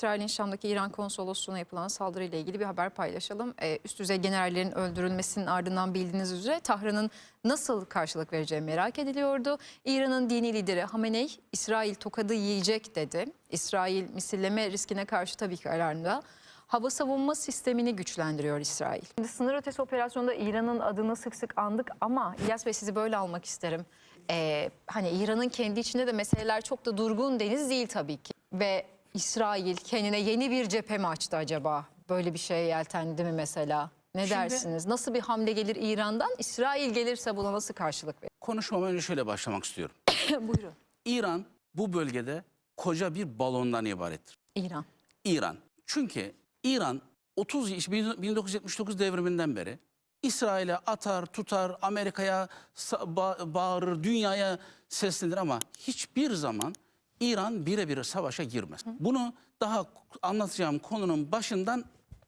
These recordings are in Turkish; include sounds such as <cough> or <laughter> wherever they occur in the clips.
İsrail'in Şam'daki İran konsolosluğuna yapılan saldırıyla ilgili bir haber paylaşalım. Ee, üst düzey generallerin öldürülmesinin ardından bildiğiniz üzere Tahran'ın nasıl karşılık vereceği merak ediliyordu. İran'ın dini lideri Hamenei İsrail tokadı yiyecek dedi. İsrail misilleme riskine karşı tabii ki kararında. Hava savunma sistemini güçlendiriyor İsrail. Şimdi sınır ötesi operasyonda İran'ın adını sık sık andık ama İlyas Bey sizi böyle almak isterim. Ee, hani İran'ın kendi içinde de meseleler çok da durgun deniz değil tabii ki. Ve İsrail kendine yeni bir cephe mi açtı acaba? Böyle bir şeye yeltendi mi mesela? Ne Şimdi- dersiniz? Nasıl bir hamle gelir İran'dan? İsrail gelirse buna nasıl karşılık verir? Konuşmama önce şöyle başlamak istiyorum. <coughs> Buyurun. İran bu bölgede koca bir balondan ibarettir. İran. İran. Çünkü İran 30 iş- 1979 devriminden beri İsrail'e atar, tutar, Amerika'ya bağırır, dünyaya seslenir ama hiçbir zaman İran birebir savaşa girmez. Bunu daha anlatacağım konunun başından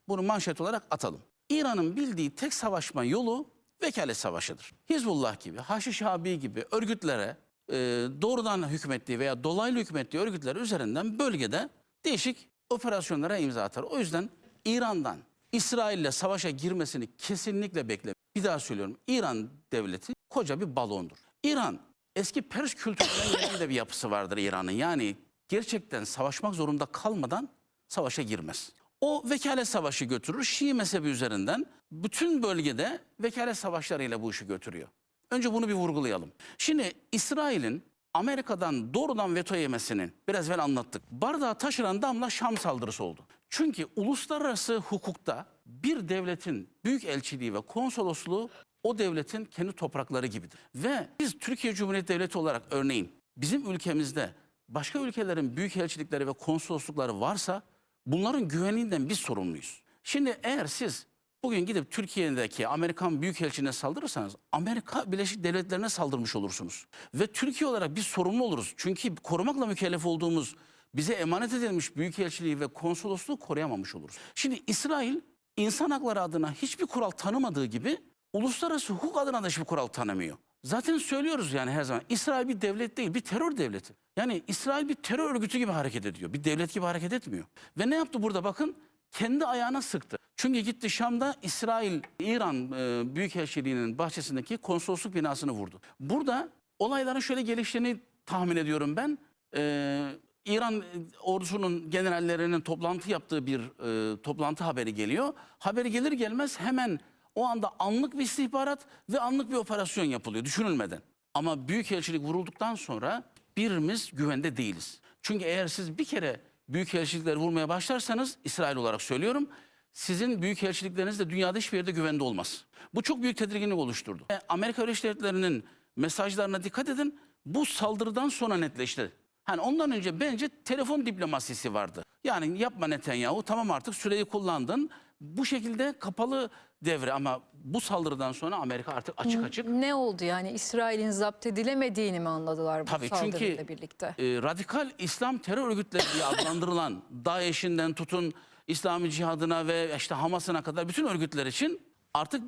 bunu manşet olarak atalım. İran'ın bildiği tek savaşma yolu vekalet savaşıdır. Hizbullah gibi, Haşişabi gibi örgütlere e, doğrudan hükmettiği veya dolaylı hükmettiği örgütler üzerinden bölgede değişik operasyonlara imza atar. O yüzden İran'dan İsrail'le savaşa girmesini kesinlikle bekle. Bir daha söylüyorum. İran devleti koca bir balondur. İran eski Pers kültüründen <laughs> gelen de bir yapısı vardır İran'ın. Yani gerçekten savaşmak zorunda kalmadan savaşa girmez. O vekalet savaşı götürür. Şii mezhebi üzerinden bütün bölgede vekalet savaşlarıyla bu işi götürüyor. Önce bunu bir vurgulayalım. Şimdi İsrail'in Amerika'dan doğrudan veto yemesinin biraz evvel anlattık. Bardağı taşıran damla Şam saldırısı oldu. Çünkü uluslararası hukukta bir devletin büyük elçiliği ve konsolosluğu o devletin kendi toprakları gibidir. Ve biz Türkiye Cumhuriyeti Devleti olarak örneğin bizim ülkemizde başka ülkelerin büyük elçilikleri ve konsoloslukları varsa bunların güvenliğinden biz sorumluyuz. Şimdi eğer siz bugün gidip Türkiye'deki Amerikan Büyükelçiliğine saldırırsanız Amerika Birleşik Devletleri'ne saldırmış olursunuz. Ve Türkiye olarak biz sorumlu oluruz. Çünkü korumakla mükellef olduğumuz bize emanet edilmiş büyükelçiliği ve konsolosluğu koruyamamış oluruz. Şimdi İsrail insan hakları adına hiçbir kural tanımadığı gibi uluslararası hukuk adına da hiçbir kural tanımıyor. Zaten söylüyoruz yani her zaman İsrail bir devlet değil bir terör devleti. Yani İsrail bir terör örgütü gibi hareket ediyor. Bir devlet gibi hareket etmiyor. Ve ne yaptı burada bakın? Kendi ayağına sıktı. Çünkü gitti Şam'da İsrail, İran e, Büyükelçiliği'nin bahçesindeki konsolosluk binasını vurdu. Burada olayların şöyle geliştiğini tahmin ediyorum ben. E, İran ordusunun generallerinin toplantı yaptığı bir e, toplantı haberi geliyor. Haberi gelir gelmez hemen o anda anlık bir istihbarat ve anlık bir operasyon yapılıyor düşünülmeden. Ama büyükelçilik vurulduktan sonra birimiz güvende değiliz. Çünkü eğer siz bir kere büyükelçilikleri vurmaya başlarsanız İsrail olarak söylüyorum sizin büyükelçilikleriniz de dünyada hiçbir yerde güvende olmaz. Bu çok büyük tedirginlik oluşturdu. E, Amerika Birleşik Devletleri'nin mesajlarına dikkat edin. Bu saldırıdan sonra netleşti. Hani ondan önce bence telefon diplomasisi vardı. Yani yapma Netanyahu tamam artık süreyi kullandın. Bu şekilde kapalı devre ama bu saldırıdan sonra Amerika artık açık açık Ne oldu yani İsrail'in zapt edilemediğini mi anladılar bu Tabii saldırıyla çünkü birlikte? e, radikal İslam terör örgütleri diye adlandırılan <laughs> DAEŞ'inden tutun İslami cihadına ve işte Hamas'ına kadar bütün örgütler için artık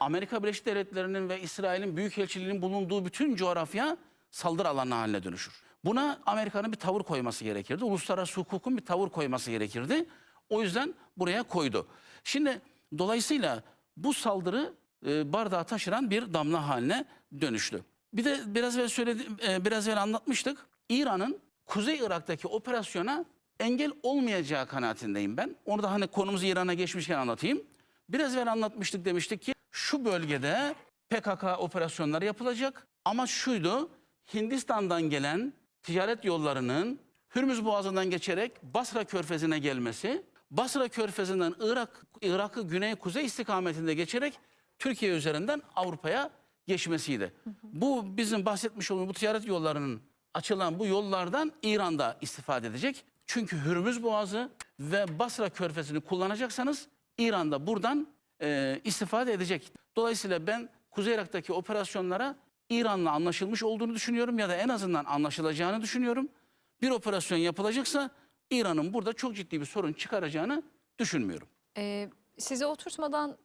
Amerika Birleşik Devletleri'nin ve İsrail'in büyükelçiliğinin bulunduğu bütün coğrafya saldırı alanı haline dönüşür. Buna Amerika'nın bir tavır koyması gerekirdi. Uluslararası hukukun bir tavır koyması gerekirdi. O yüzden buraya koydu. Şimdi dolayısıyla bu saldırı e, bardağı taşıran bir damla haline dönüştü. Bir de biraz evvel söyledim, e, biraz evvel anlatmıştık. İran'ın Kuzey Irak'taki operasyona engel olmayacağı kanaatindeyim ben. Onu da hani konumuz İran'a geçmişken anlatayım. Biraz evvel anlatmıştık demiştik ki şu bölgede PKK operasyonları yapılacak. Ama şuydu Hindistan'dan gelen ticaret yollarının Hürmüz Boğazı'ndan geçerek Basra Körfezi'ne gelmesi, Basra Körfezi'nden Irak, Irak'ı güney-kuzey istikametinde geçerek Türkiye üzerinden Avrupa'ya geçmesiydi. Bu bizim bahsetmiş olduğumuz bu ticaret yollarının açılan bu yollardan İran'da istifade edecek. Çünkü Hürmüz Boğazı ve Basra Körfezi'ni kullanacaksanız İran'da buradan e, istifade edecek. Dolayısıyla ben Kuzey Irak'taki operasyonlara İran'la anlaşılmış olduğunu düşünüyorum ya da en azından anlaşılacağını düşünüyorum. Bir operasyon yapılacaksa İran'ın burada çok ciddi bir sorun çıkaracağını düşünmüyorum. Ee, size oturtmadan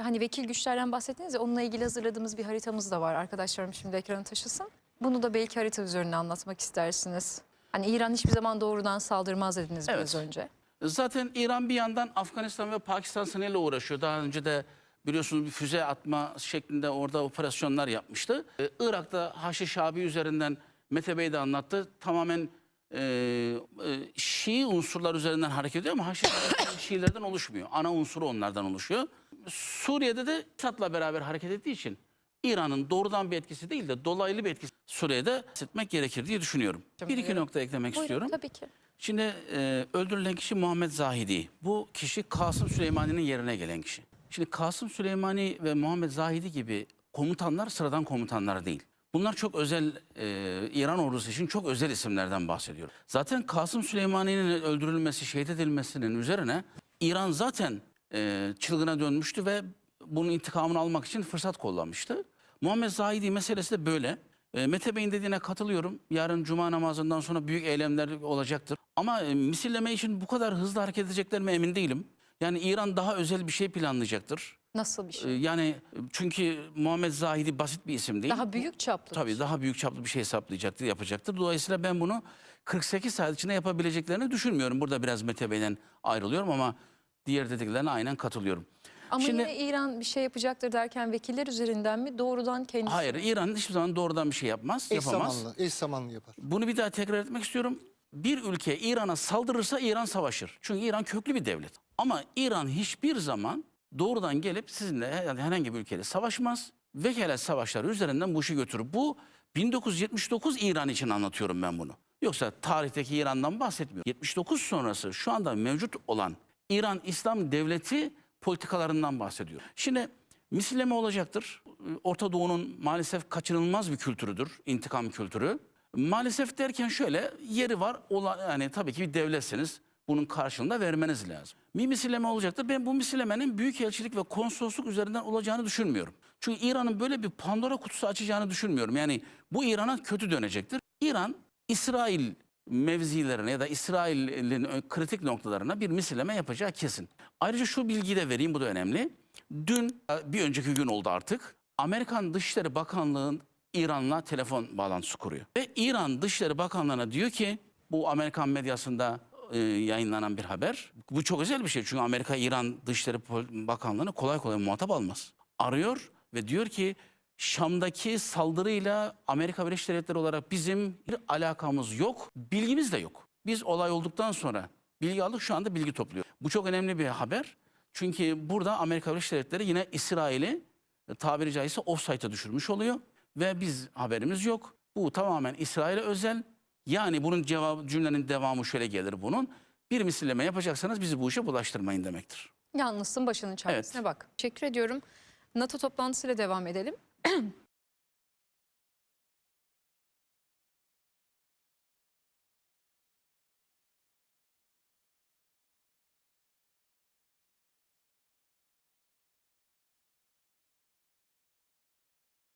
hani vekil güçlerden bahsettiniz ya onunla ilgili hazırladığımız bir haritamız da var. Arkadaşlarım şimdi ekranı taşısın. Bunu da belki harita üzerinde anlatmak istersiniz. Hani İran hiçbir zaman doğrudan saldırmaz dediniz biraz Evet. önce. Zaten İran bir yandan Afganistan ve Pakistan sınırıyla uğraşıyor. Daha önce de biliyorsunuz bir füze atma şeklinde orada operasyonlar yapmıştı. Ee, Irak'ta Haçlı Şabi üzerinden Mete Bey de anlattı. Tamamen e, e, Şii unsurlar üzerinden hareket ediyor ama Şabi <coughs> Şiilerden oluşmuyor. Ana unsuru onlardan oluşuyor. Suriye'de de Esad'la beraber hareket ettiği için İran'ın doğrudan bir etkisi değil de dolaylı bir etkisi Suriye'de hissetmek gerekir diye düşünüyorum. Bir iki nokta eklemek Buyurun, istiyorum. tabii ki. Şimdi e, öldürülen kişi Muhammed Zahidi. Bu kişi Kasım Süleymani'nin yerine gelen kişi. Şimdi Kasım Süleymani ve Muhammed Zahidi gibi komutanlar sıradan komutanlar değil. Bunlar çok özel, e, İran ordusu için çok özel isimlerden bahsediyor. Zaten Kasım Süleymani'nin öldürülmesi, şehit edilmesinin üzerine İran zaten e, çılgına dönmüştü ve bunun intikamını almak için fırsat kullanmıştı. Muhammed Zahidi meselesi de böyle. E, Mete Bey'in dediğine katılıyorum. Yarın cuma namazından sonra büyük eylemler olacaktır. Ama e, misilleme için bu kadar hızlı hareket edecekler mi emin değilim. Yani İran daha özel bir şey planlayacaktır. Nasıl bir şey? yani çünkü Muhammed Zahidi basit bir isim değil. Daha büyük çaplı. Tabii şey. daha büyük çaplı bir şey hesaplayacaktır, yapacaktır. Dolayısıyla ben bunu 48 saat içinde yapabileceklerini düşünmüyorum. Burada biraz Mete Bey'den ayrılıyorum ama diğer dediklerine aynen katılıyorum. Ama Şimdi- yine İran bir şey yapacaktır derken vekiller üzerinden mi doğrudan kendisi? Hayır, İran hiçbir zaman doğrudan bir şey yapmaz, Eş yapamaz. zamanlı, eş zamanlı yapar. Bunu bir daha tekrar etmek istiyorum. Bir ülke İran'a saldırırsa İran savaşır. Çünkü İran köklü bir devlet. Ama İran hiçbir zaman doğrudan gelip sizinle herhangi bir ülkeyle savaşmaz. Vekalet savaşları üzerinden bu işi götürür. Bu 1979 İran için anlatıyorum ben bunu. Yoksa tarihteki İran'dan bahsetmiyorum. 79 sonrası şu anda mevcut olan İran İslam Devleti politikalarından bahsediyor. Şimdi misilleme olacaktır. Orta Doğu'nun maalesef kaçınılmaz bir kültürüdür, intikam kültürü. Maalesef derken şöyle yeri var. Ola, yani tabii ki bir devletsiniz. Bunun karşılığında vermeniz lazım. Bir misilleme olacaktır. Ben bu misillemenin büyükelçilik ve konsolosluk üzerinden olacağını düşünmüyorum. Çünkü İran'ın böyle bir Pandora kutusu açacağını düşünmüyorum. Yani bu İran'a kötü dönecektir. İran, İsrail mevzilerine ya da İsrail'in kritik noktalarına bir misilleme yapacağı kesin. Ayrıca şu bilgiyi de vereyim bu da önemli. Dün bir önceki gün oldu artık. Amerikan Dışişleri Bakanlığı'nın İran'la telefon bağlantısı kuruyor. Ve İran Dışişleri Bakanlığı'na diyor ki bu Amerikan medyasında e, yayınlanan bir haber. Bu çok özel bir şey çünkü Amerika İran Dışişleri Bakanlığı'nı kolay kolay muhatap almaz. Arıyor ve diyor ki Şam'daki saldırıyla Amerika Birleşik Devletleri olarak bizim bir alakamız yok, bilgimiz de yok. Biz olay olduktan sonra bilgi aldık şu anda bilgi topluyor. Bu çok önemli bir haber. Çünkü burada Amerika Birleşik Devletleri yine İsrail'i e, tabiri caizse offside'a düşürmüş oluyor. Ve biz haberimiz yok. Bu tamamen İsrail'e özel. Yani bunun cevabı, cümlenin devamı şöyle gelir bunun. Bir misilleme yapacaksanız bizi bu işe bulaştırmayın demektir. Yalnızsın başının çaresine bak. Teşekkür ediyorum. NATO toplantısıyla devam edelim.